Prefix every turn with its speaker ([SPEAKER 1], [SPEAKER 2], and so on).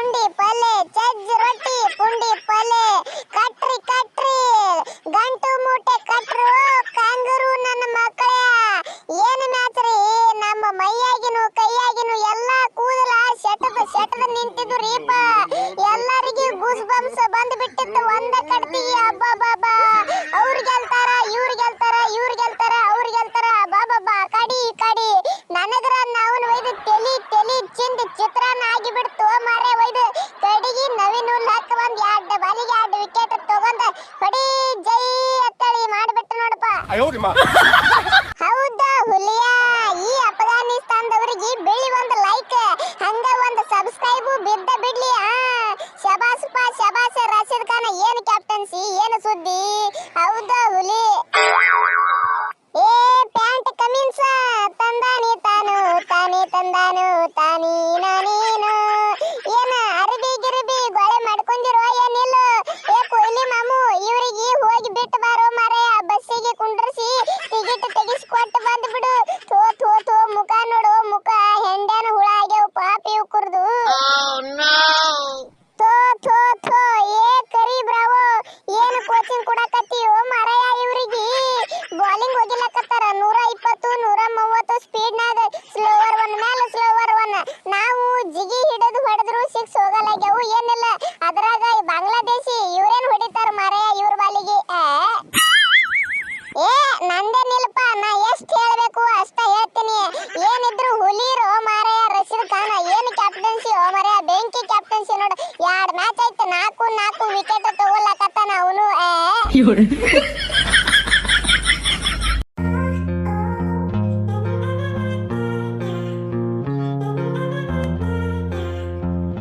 [SPEAKER 1] ಪುಂಡಿ ಪಲ್ಲೆ ಚಜ್ ರೊಟ್ಟಿ, ಪುಂಡಿ ಪಲ್ಲೆ, ಕಟ್ರಿ ಕಟ್ರಿ. ಗಂಟು ಮೂಟೆ ಕಟ್ರು, ಕಾಂಗರು ನನ್ನ ಮಕ್ಕಳ. ಏನು ಮ್ಯಾಚ್ರಿ ನಮ್ಮ ಮೈಯಾಗಿನು ಕೈಯಾಗಿನು ಎಲ್ಲ ಕೂದಲ ಸೆಟದ ಸೆಟದ ನಿಂತಿದ್ದು ರೀಪ. ಎಲ್ಲರಿಗೂ ಗೂಸ್ ಬಂಸ್ ಬಂದ್ ಬಿಟ್ಟಿತ್ತು ಒಂದ ಕಡ್ತಿಗೆ ಬಾಬಾ ಅವ್ರು ಗೆಲ್ತಾರ, ಇವ್ರು ಗೆಲ್ತಾರ ಇವ್ರು ಗೆಲ್ತಾರ, ಅವ್ರು ಗೆಲ್ತಾರ. ಬಾಬಾ ಕಡಿ ಕಡಿ. ನನಗರ ನಾವು ಒಯ್ದು ತೆಲಿ ತೆಲಿ, ಚಿಂದ ಚಿತ್ರಾನ್ನ ಆಗಿ
[SPEAKER 2] 哎呦我的妈！
[SPEAKER 1] ಕೊಡಕತ್ತೀಯೋ ಮಾರಾಯ ಇವರಿಗೆ. ಬೌಲಿಂಗ್ ಹೋಗಿಲಕತ್ತಾರ ನೂರ ಇಪ್ಪತ್ತು, ನೂರ ಮೂವತ್ತು ಸ್ಪೀಡ್ನಾಗ ಸ್ಲೋವರ್ ಒನ್ ಮೇಲೆ ಸ್ಲೋವರ್ ಒನ್ ನಾವು ಜಿಗಿ ಹಿಡಿದು ಹೊಡೆದ್ರು ಸಿಕ್ಸ್ ಹೋಗಲಾಗ್ಯಾವು, ಏನಿಲ್ಲ. ಅದ್ರಾಗ ಬಾಂಗ್ಲಾದೇಶಿ ಇವ್ರೇನ್ ಹೊಡಿತಾರ ಮಾರಾಯ ಇವ್ರ ಬಾಲಿಗೆ? ಏ ಏ ನಿಲ್ಪ. ನಾ ಎಷ್ಟು ಹೇಳಬೇಕು ಅಷ್ಟ ಹೇಳ್ತೀನಿ. ಏನಿದ್ರು ಹುಲಿರು ಮಾರಾಯ ರಶೀದ್ ಖಾನ್. ಏನು ಕ್ಯಾಪ್ಟನ್ಸಿ ಮಾರಾಯ? ಬೆಂಕಿ ಕ್ಯಾಪ್ಟನ್ಸಿ ನೋಡು. ಎರಡು ಮ್ಯಾಚ್ ಆಯ್ತು. ನಾಲ್ಕು ನಾಲ್ಕು ವಿಕೆಟ್
[SPEAKER 3] 有人，